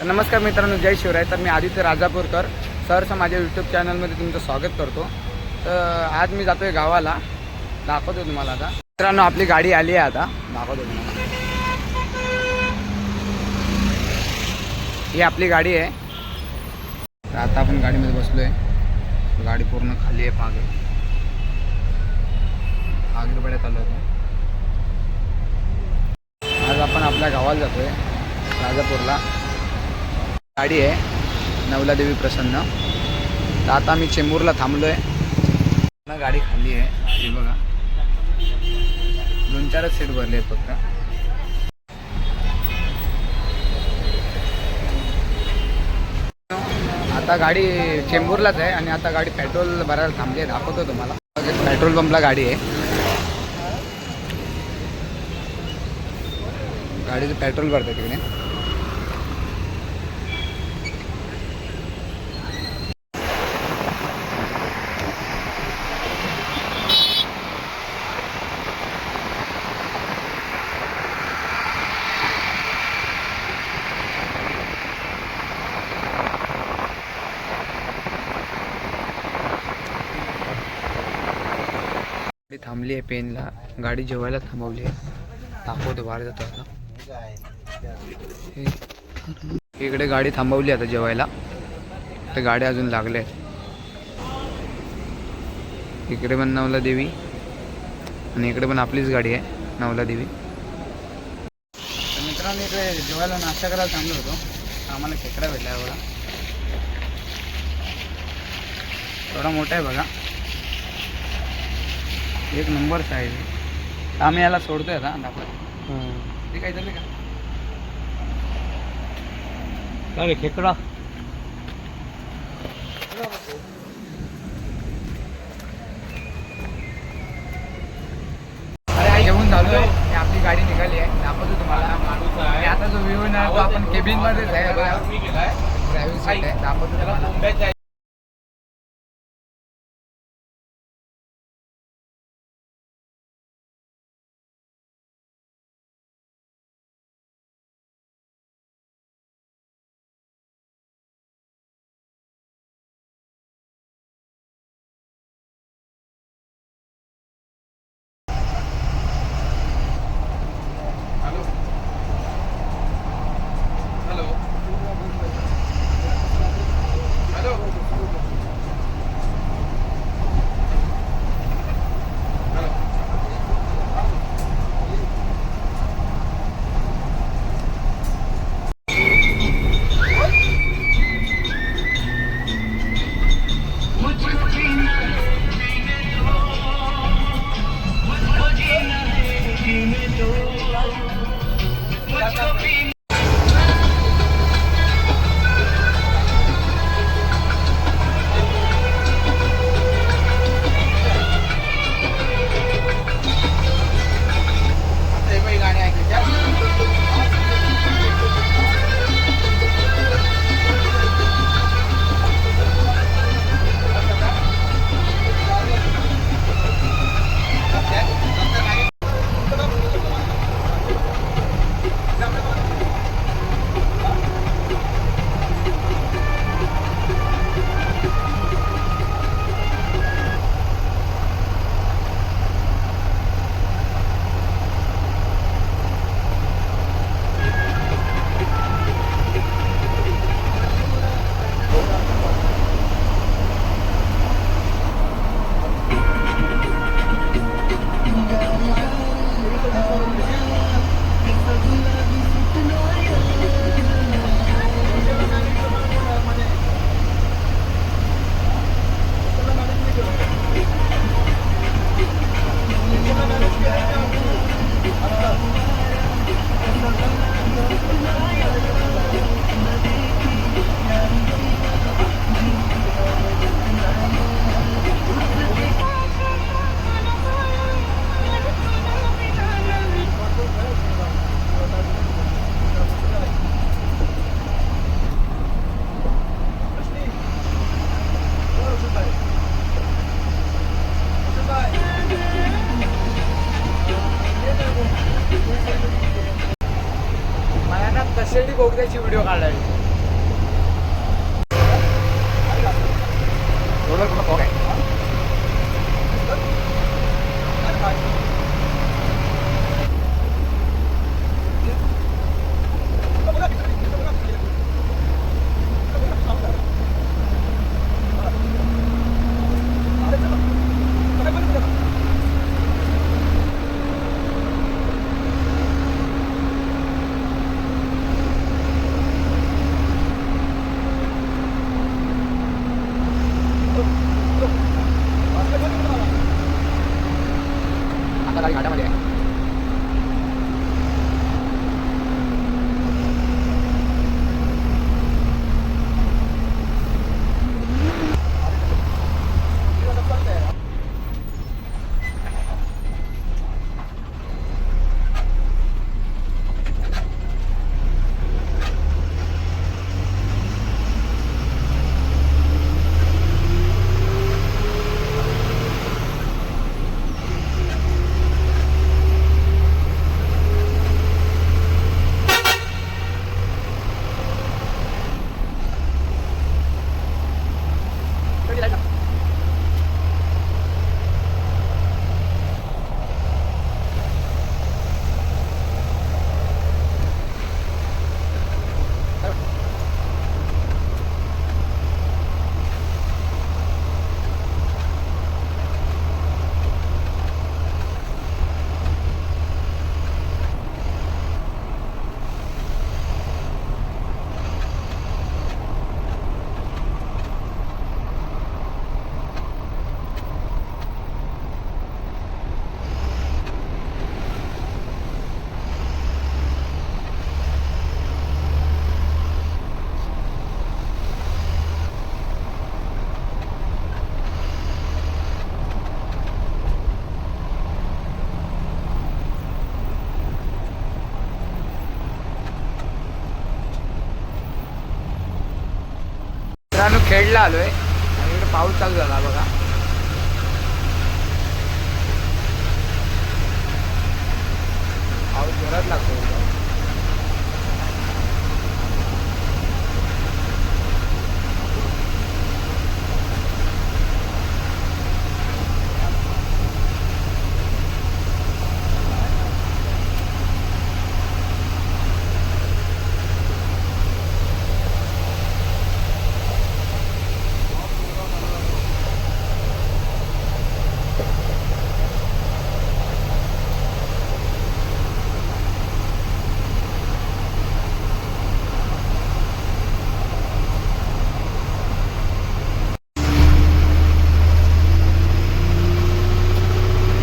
नमस्कार मित्रांनो जय शिवराय. तर मी आदित्य राजापूरकर सरचं माझ्या यूट्यूब चॅनलमध्ये तुमचं स्वागत करतो. तर आज मी जातोय गावाला. दाखवतो तुम्हाला आता. मित्रांनो आपली गाडी आली आहे आता. दाखवतो तुम्हाला. ही आपली गाडी आहे. तर आता आपण गाडीमध्ये बसलो आहे गाडी पूर्ण खाली आहे मागे. आगरी आलो होतो. आज आपण आपल्या गावाला जातोय राजापूरला. गाडी आहे. नवलादेवी प्रसन्न. तर आता मी चेंबूरला थांबलो आहे गाडी खाली आहे. हे बघा. दोन चारच सीट भरले आहेत फक्त. आता गाडी चेंबूरलाच आहे आणि आता गाडी पेट्रोल भरायला थांबली आहे. दाखवतो तुम्हाला. पेट्रोल पंपला गाडी आहे. गाडीचं पेट्रोल भरतं तिकडे. गाडी थांबली आहे पेनला. गाडी जेवायला थांबवली आहे. दाखवतो बाहेर जातो आता. इकडे गाडी थांबवली आता जेवायला. तर गाड्या अजून लागल्या आहेत. इकडे पण नवला देवी. आणि इकडे पण आपलीच गाडी आहे नवला देवी. मित्रांनो इकडे जेवायला नाश्ता करायला थांबलो होतो. आम्हाला खेकडा भेटला आहे एवढा. थोडा मोठा आहे बघा. एक नंबर साईज आहे. आम्ही याला सोडतोय आता दाखवत ते काय झालं का? खेकडा. अरे जेवून झालो आहे. आपली गाडी निघाली आहे. दाखवतो तुम्हाला. आणि आता जो व्ह्यू आहे तो आपण केबिन मध्येच आहे. ड्रायव्हिंग सीट आहे. दाखवतो तुम्हाला. खेळला आलोय. आणि इकडे पाऊस चालू झाला बघा. पाऊस जोरात लागतो इथं.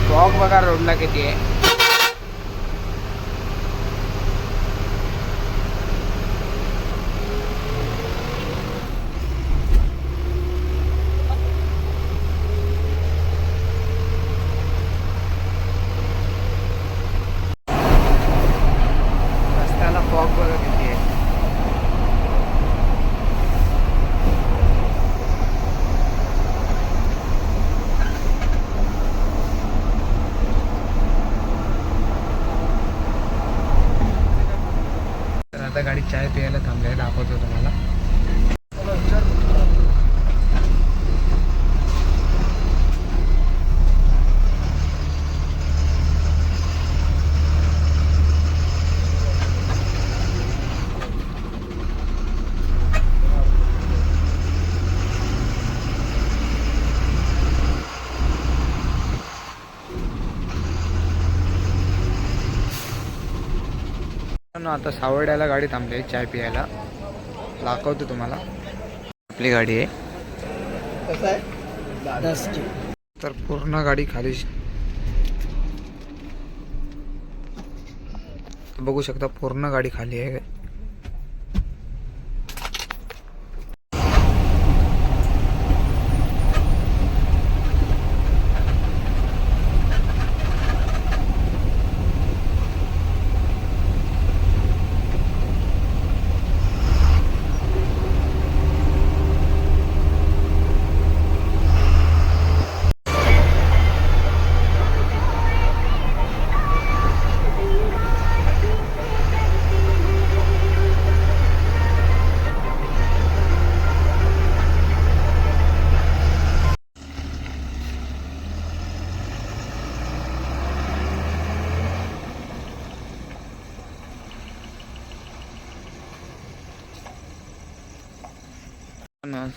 फॉग बघा रोडला किती आहे रस्त्याला फॉग बघा किती आहे तर आता गाडी चाय प्यायला थांबले दाखवतो तुम्हाला मित्रांनो, आता सावर्ड्याला गाडी थांबली आहे चाय प्यायला. दाखवतो तुम्हाला. आपली गाडी आहे. तर पूर्ण गाडी खाली. बघू शकता पूर्ण गाडी खाली आहे.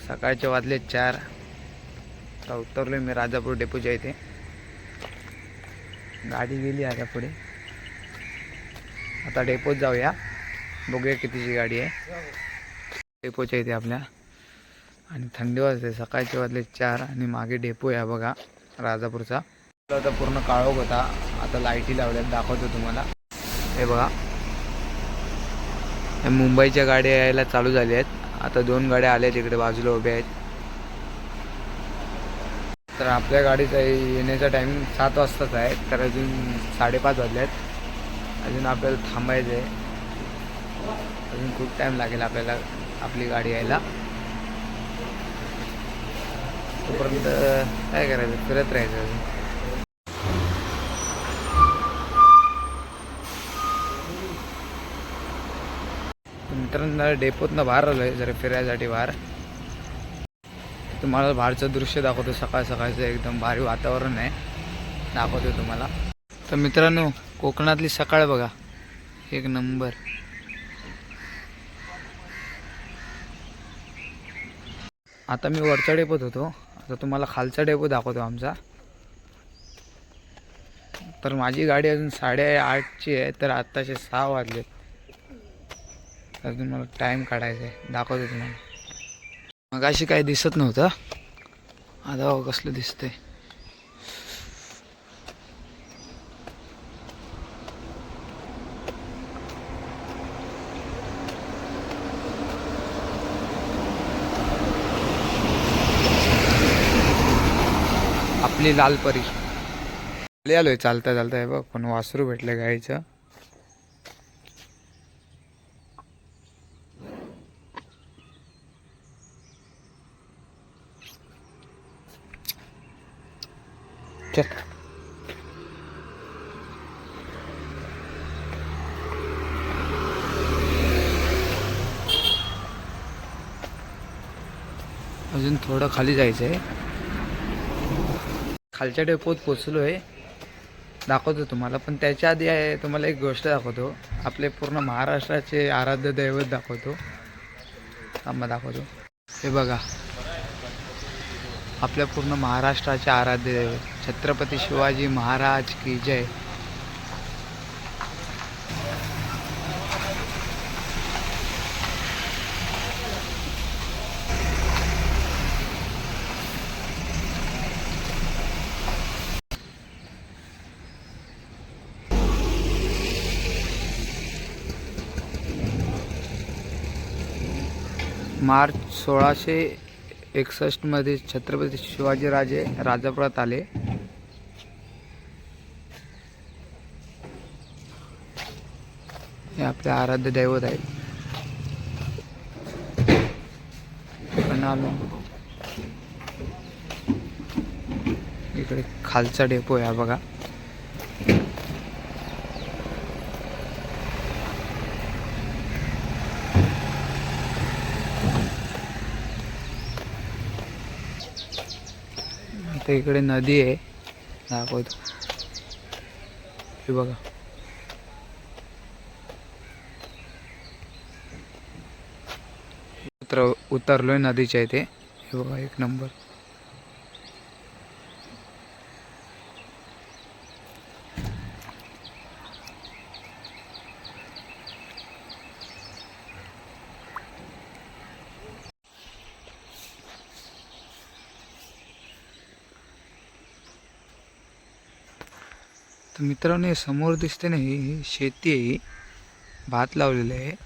सकाळचे वाजले चार. आता उतरलो मी राजापूर डेपोच्या इथे. गाडी गेली आता पुढे. आता डेपोत जाऊया. बघूया कितीची गाडी आहे. डेपोच्या इथे आपल्या. आणि थंडी वाजते सकाळचे वाजले चार आणि मागे डेपो आहे बघा राजापूरचा. आता पूर्ण काळोख होता. आता लाईटी लावल्यात दाखवतो तुम्हाला. हे बघा. मुंबईच्या गाड्या यायला चालू झाल्या आहेत. आता दोन गाड्या आल्या तिकडे बाजूला उभ्या आहेत. तर आपल्या गाडीचा येण्याचा टायमिंग सात वाजताच आहे. तर अजून साडेपाच वाजले आहेत अजून आपल्याला थांबायचं आहे अजून खूप टाईम लागेल आपल्याला आपली गाडी यायला. तोपर्यंत काय करायचं? फिरत राहायचं अजून. मित्रांनो डेपोतनं बाहेर आलो आहे जरा फिरायसाठी बाहेर. तुम्हाला बाहेरचं दृश्य दाखवतो सकाळ सकाळचं एकदम भारी वातावरण आहे. दाखवतो तुम्हाला. तर मित्रांनो कोकणातली सकाळ बघा. एक नंबर. आता मी वरच्या डेपोत होतो. आता तुम्हाला खालचा डेपो दाखवतो आमचा. तर माझी गाडी अजून साडेआठची आहे तर आत्ताचे सहा वाजले अजून मला टाईम काढायचा आहे. दाखवतो तुम्हाला. मग अशी काही दिसत नव्हतं. आता बघा कसलं दिसतंय. आपली लाल परी. आलोय चालता चालता. हे बघ पण वासरू भेटलं गाईचं चल अजून थोडं खाली जायचं आहे खालच्या डेपोत पोचलो आहे दाखवतो तुम्हाला. पण त्याच्या आधी आहे तुम्हाला एक गोष्ट दाखवतो. आपले पूर्ण महाराष्ट्राचे आराध्य दैवत दाखवतो. थांबा दाखवतो. हे बघा. आपल्या पूर्ण महाराष्ट्राचे आराध्य दैवत. छत्रपती शिवाजी महाराज की जय। मार्च सोळाशे एकसष्टमध्ये छत्रपती शिवाजीराजे राजापुरात आले. आपले आराध्य दैवत आहेत. पण आलो. इकडे खालचा डेपो आहे हा बघा. आता इकडे नदी आहे. दाखवतो. हे बघा. उतर उतरलोय नदीच्या इथे. हे बघा एक नंबर. तर मित्रांनो हे समोर दिसते ना ही शेती आहे भात लावलेलं आहे.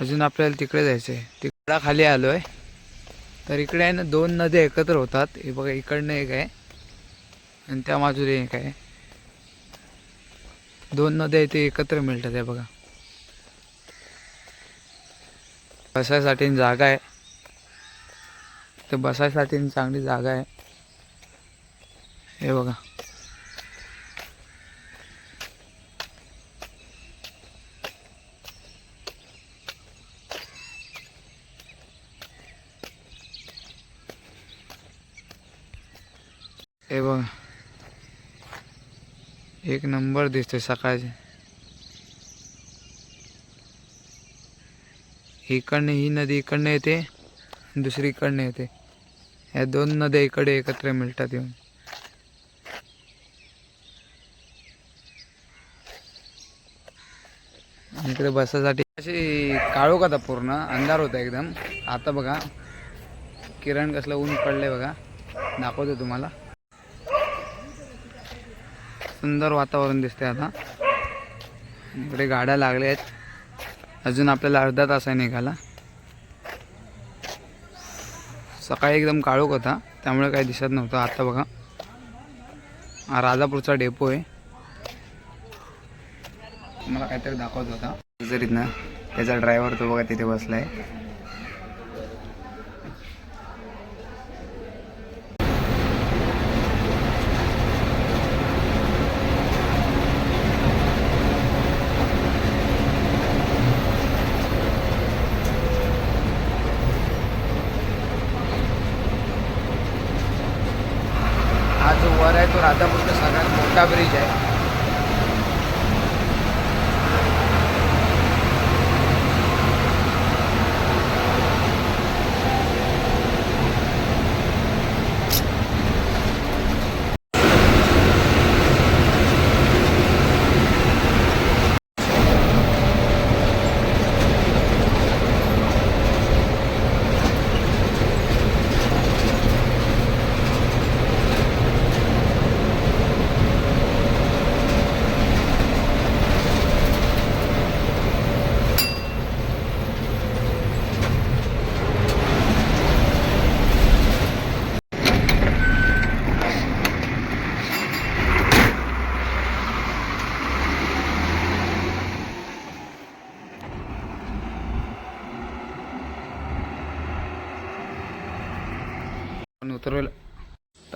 अजून आपल्याला तिकडे जायचं आहे तिकडा खाली आलो आहे तर इकडे आहे ना दोन नद्या एकत्र होतात. हे बघा इकडनं एक आहे आणि त्या बाजूला एक आहे. दोन नद्या इथे एकत्र मिळतात हे बघा. बसायसाठी जागा आहे. तर बसायसाठी चांगली जागा आहे. हे बघा. हे बघा. एक नंबर दिसतोय सकाळचे. इकडनं ही नदी इकडनं येते दुसरीकडनं दुसरी इकडनं येते. ह्या दोन नद्या इकडे एकत्र मिळतात येऊन. इकडे बसासाठी अशी काळोख आता पूर्ण? अंधार होता एकदम. आता बघा किरण कसलं ऊन पडलंय बघा. दाखवतो तुम्हाला. सुंदर वातावरण दिसते आता. इकडे गाड्या लागल्या आहेत. अजून आपल्याला अर्धा तास आहे निघाला सकाळी एकदम काळोख होता त्यामुळे काही दिसत नव्हतं. आता बघा. हा राजापूरचा डेपो आहे. मला काहीतरी दाखवत होता. जरीत ना त्याचा ड्रायव्हर तो बघा तिथे बसला आहे जो वर आहे तो राधापूरचा सगळ्यात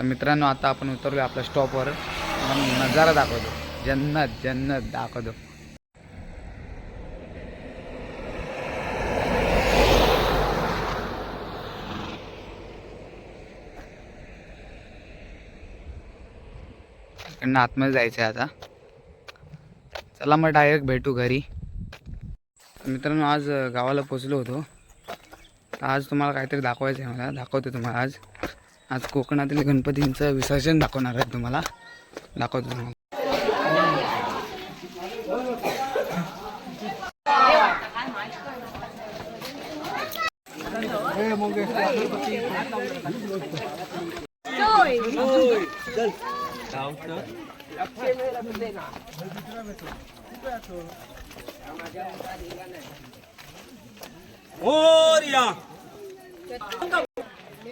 तर मित्रांनो आता आपण उतरलो आपल्या स्टॉपवर नजारा दाखवतो. जन्नत जन्नत दाखवतो. आतमध्ये जायचं आहे आता. चला मग डायरेक्ट भेटू घरी. मित्रांनो आज गावाला पोचलो होतो. तर आज तुम्हाला काहीतरी दाखवायचं आहे मला. दाखवतो तुम्हाला आज. आज कोकणातील गणपतींचं विसर्जन दाखवणार आहे तुम्हाला. दाखवतो तुम्हाला. मोरया. बोलूक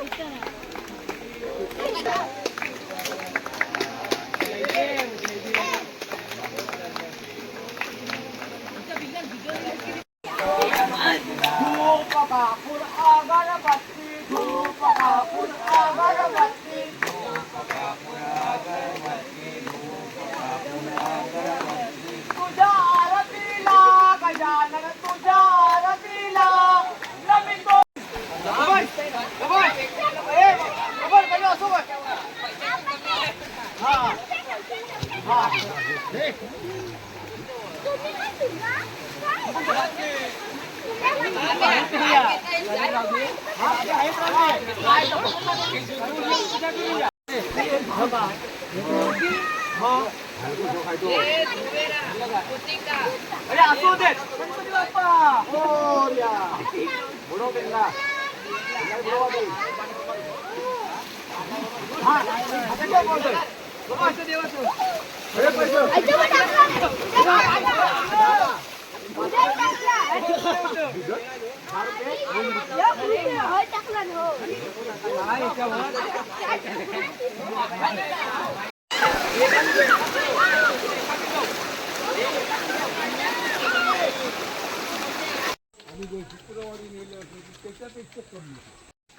你干嘛 अरे असू दे गणपती बाप्पा मोरया बुडो बिंदा हा आता काय बोलतोय बाबा असं देवाचं अरे पैसे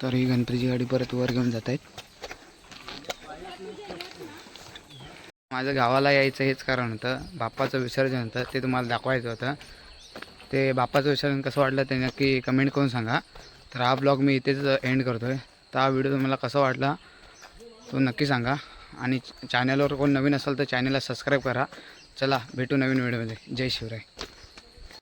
तर ही गणपतीची गाडी परत वर घेऊन जात आहेत माझं गावाला यायचं हेच कारण होतं. बाप्पाचं विसर्जन होतं ते तुम्हाला दाखवायचं होतं. ते बाप्पाचं विसर्जन कसं वाटलं ते नक्की कमेंट करून सांगा. तर हा ब्लॉग मी इथेच एंड करतो आहे तर हा व्हिडिओ तुम्हाला कसा वाटला तो नक्की सांगा. आणि चॅनलवर कोण नवीन असेल तर चॅनलला सबस्क्राईब करा. चला भेटू नवीन व्हिडिओमध्ये जय शिवराय.